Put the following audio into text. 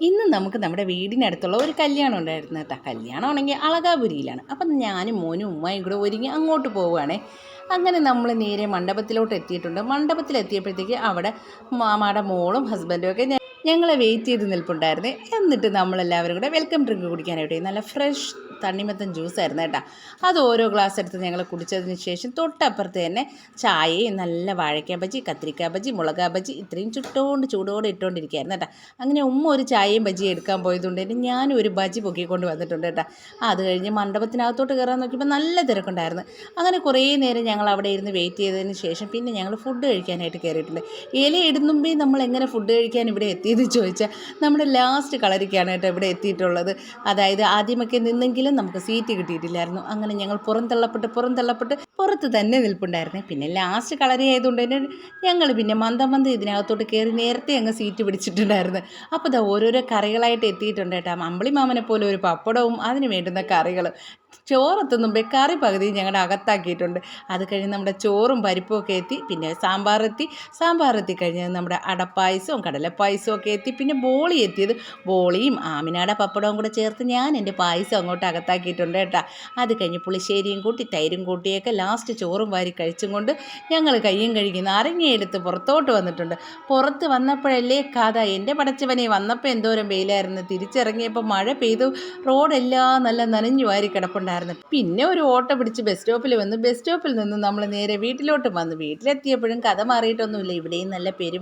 ഇന്ന് നമുക്ക് നമ്മുടെ വീടിനടുത്തുള്ള ഒരു കല്യാണം ഉണ്ടായിരുന്നു കേട്ടോ. കല്യാണമാണെങ്കിൽ അളകാപുരിയിലാണ്. അപ്പം ഞാനും മോനും ഉമ്മയും കൂടെ ഒരുങ്ങി അങ്ങോട്ട് പോവുകയാണേ. അങ്ങനെ നമ്മൾ നേരെ മണ്ഡപത്തിലോട്ട് എത്തിയിട്ടുണ്ട്. മണ്ഡപത്തിലെത്തിയപ്പോഴത്തേക്ക് അവിടെ മാമാടെ മോളും ഹസ്ബൻഡും ഒക്കെ ഞങ്ങളെ വെയിറ്റ് ചെയ്ത് നിൽപ്പുണ്ടായിരുന്നേ. എന്നിട്ട് നമ്മളെല്ലാവരും കൂടെ വെൽക്കം ഡ്രിങ്ക് കുടിക്കാനായിട്ട് നല്ല ഫ്രഷ് തണ്ണിമത്തൻ ജ്യൂസായിരുന്നു കേട്ടോ. അത് ഓരോ ഗ്ലാസ് എടുത്ത് ഞങ്ങൾ കുടിച്ചതിന് ശേഷം തൊട്ടപ്പുറത്ത് തന്നെ ചായയും നല്ല വാഴക്കാ ബജി കത്തിരിക്കാ ബജി മുളകാ ബജി ഇത്രയും ചുട്ടുകൊണ്ട് ചൂടോടെ ഇട്ടുകൊണ്ടിരിക്കുകയായിരുന്നു കേട്ടോ. അങ്ങനെ ഉമ്മ ഒരു ചായയും ബജി എടുക്കാൻ പോയതുകൊണ്ട് തന്നെ ഞാനും ഒരു ബജി പൊക്കിക്കൊണ്ട് വന്നിട്ടുണ്ട് കേട്ടോ. അത് കഴിഞ്ഞ് മണ്ഡപത്തിനകത്തോട്ട് കയറാൻ നോക്കിയപ്പോൾ നല്ല തിരക്കുണ്ടായിരുന്നു. അങ്ങനെ കുറേ നേരം ഞങ്ങൾ അവിടെ ഇരുന്ന് വെയിറ്റ് ചെയ്തതിന് ശേഷം പിന്നെ ഞങ്ങൾ ഫുഡ് കഴിക്കാനായിട്ട് കയറിയിട്ടുണ്ട്. ഇല ഇടുന്നുമ്പേ നമ്മൾ എങ്ങനെ ഫുഡ് കഴിക്കാൻ ഇവിടെ എത്തിയെന്ന് ചോദിച്ചാൽ നമ്മുടെ ലാസ്റ്റ് കളരിക്കാണ് കേട്ടോ ഇവിടെ എത്തിയിട്ടുള്ളത്. അതായത് ആദ്യമൊക്കെ നിന്നെങ്കിലും നമുക്ക് സീറ്റ് കിട്ടിയിട്ടില്ലായിരുന്നു. അങ്ങനെ ഞങ്ങൾ പുറന്തള്ളപ്പെട്ട് പുറന്തള്ളപ്പെട്ട് പുറത്ത് തന്നെ നിൽപ്പുണ്ടായിരുന്നേ. പിന്നെ ലാസ്റ്റ് കളരി ആയതുകൊണ്ട് തന്നെ ഞങ്ങൾ പിന്നെ മന്ദം മന്ദം ഇതിനകത്തോട്ട് കയറി നേരത്തെ അങ്ങ് സീറ്റ് പിടിച്ചിട്ടുണ്ടായിരുന്നു. അപ്പോൾ ഇതാ ഓരോരോ കറികളായിട്ട് എത്തിയിട്ടുണ്ട് കേട്ടോ. അമ്പളി മാമനെ പോലെ ഒരു പപ്പടവും അതിന് വേണ്ടുന്ന കറികൾ ചോറെത്തുന്നുമ്പേ കറി പകുതി ഞങ്ങളുടെ അകത്താക്കിയിട്ടുണ്ട്. അത് കഴിഞ്ഞ് നമ്മുടെ ചോറും പരിപ്പും ഒക്കെ എത്തി. പിന്നെ സാമ്പാർ എത്തി കഴിഞ്ഞ് നമ്മുടെ അടപ്പായസവും കടലപ്പായസവും ഒക്കെ എത്തി. പിന്നെ ബോളി എത്തിയത് ബോളിയും ആമിനാട പപ്പടവും കൂടെ ചേർത്ത് ഞാൻ എന്റെ പായസം അങ്ങോട്ട് അകത്താക്കിയിട്ടുണ്ട് കേട്ടോ. അത് കഴിഞ്ഞ് പുളിശ്ശേരിയും കൂട്ടി തൈരും കൂട്ടിയൊക്കെ ലാസ്റ്റ് ചോറും വാരി കഴിച്ചും കൊണ്ട് ഞങ്ങൾ കയ്യും കഴുകി നാരങ്ങയെടുത്ത് പുറത്തോട്ട് വന്നിട്ടുണ്ട്. പുറത്ത് വന്നപ്പോഴല്ലേ കഥ. എന്റെ പടച്ചവനെ വന്നപ്പോൾ എന്തോരം വെയിലായിരുന്നു. തിരിച്ചിറങ്ങിയപ്പോൾ മഴ പെയ്തു. റോഡെല്ലാം നല്ല നനഞ്ഞു വാരി കിടപ്പുണ്ടായിരുന്നു പിന്നെ ഒരു ഓട്ടോ പിടിച്ച് ബസ് സ്റ്റോപ്പിൽ വന്നു. ബസ് സ്റ്റോപ്പിൽ നിന്ന് നമ്മൾ നേരെ വീട്ടിലോട്ട് വന്നു. വീട്ടിലെത്തിയപ്പോഴും കഥ മാറിയിട്ടൊന്നുമില്ല. ഇവിടെയും നല്ല പെരു